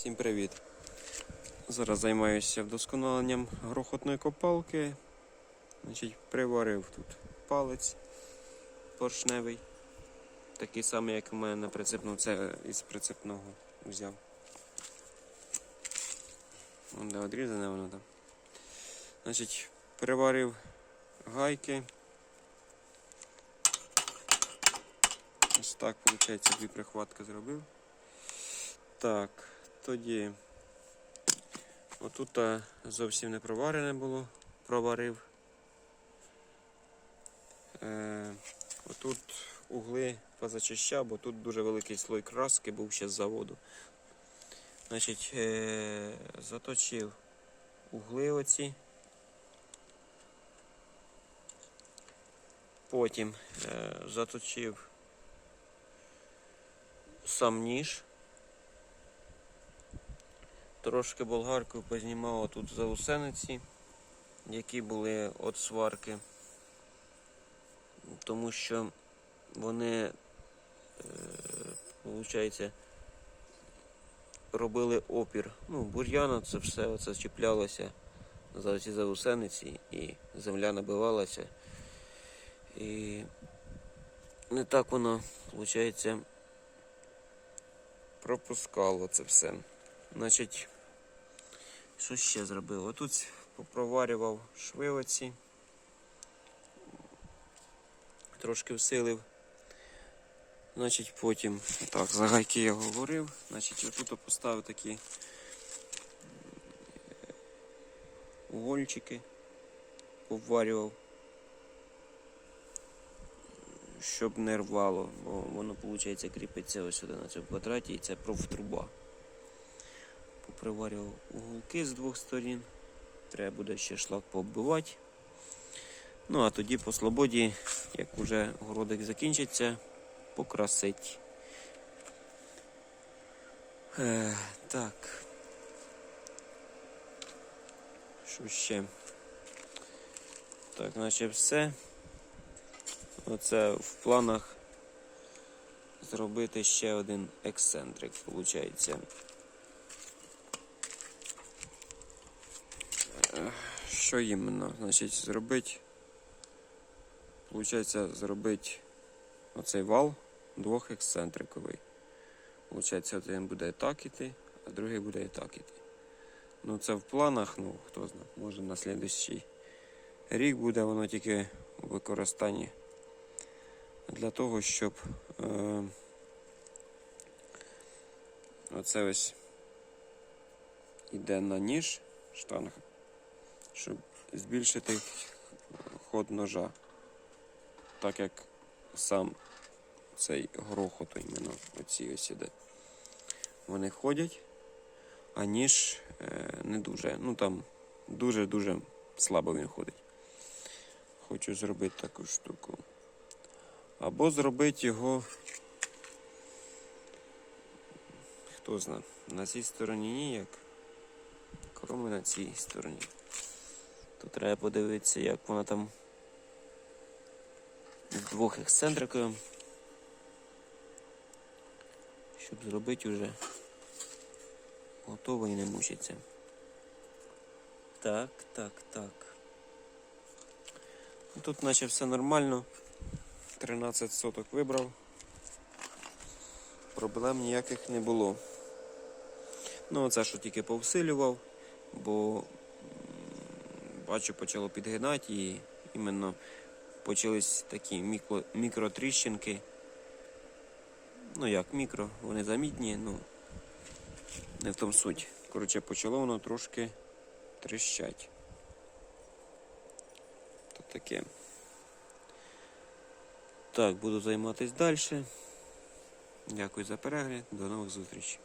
Всім привіт! Зараз займаюся вдосконаленням грохотної копалки. Значить, приварив тут палець поршневий. Такий самий, як у мене на прицепну, це із прицепного взяв. Де одрізане воно там. Значить, приварив гайки. Ось так, виходить, дві прихватки зробив. Так, тоді отут зовсім не проварене було, проварив. Е, отут угли позачищав, бо тут дуже великий слой краски був ще з заводу. Значить, е, заточив угли оці. Потім е, заточив сам ніж. Трошки болгаркою познімав тут заусениці, які були від сварки, тому що вони, виходить, робили опір. Ну, бур'яна це все оце чіплялося за ці заусениці і земля набивалася. І не так воно, виходить, пропускало це все. Значить, що ще зробив? Отут попроварював шви оці. Трошки всилив. Значить, потім, так, за гайки я говорив. Значить, отут поставив такі угольчики, поварював, щоб не рвало, бо воно, виходить, кріпиться ось сюди на цьому квадраті і це профтруба поприварював уголки з двох сторін. Треба буде ще шлак пооббивати. Ну, а тоді по слободі, як уже городик закінчиться, покрасить. Е, так. Що ще? Так, наче все. Оце в планах зробити ще один ексцентрик, виходить. Що іменно? Значить, зробити. Получається, зробити оцей вал двох ексцентриковий. Получається, один буде так іти, а другий буде і так іти. Ну це в планах, ну хто знає, може на слідущий рік буде воно тільки у використанні для того, щоб е, оце ось іде на ніж штанга щоб збільшити ход ножа, так як сам цей грохот іменно оці ось іде. Вони ходять, а ніж е, не дуже. Ну там дуже-дуже слабо він ходить. Хочу зробити таку штуку. Або зробити його, хто знає, на цій стороні ніяк, кроме на цій стороні. Тут треба подивитися, як вона там з двох ексцентриків. Щоб зробити вже готово і не мучиться. Так, так, так. Тут наче все нормально. 13 соток вибрав. Проблем ніяких не було. Ну, оце що тільки повсилював, бо бачу, почало підгинати і іменно почались такі мікро, мікротріщинки. Ну як мікро, вони замітні, ну не в тому суть. Коротше, почало воно трошки тріщать. То таке. Так, буду займатися далі. Дякую за перегляд, до нових зустрічей.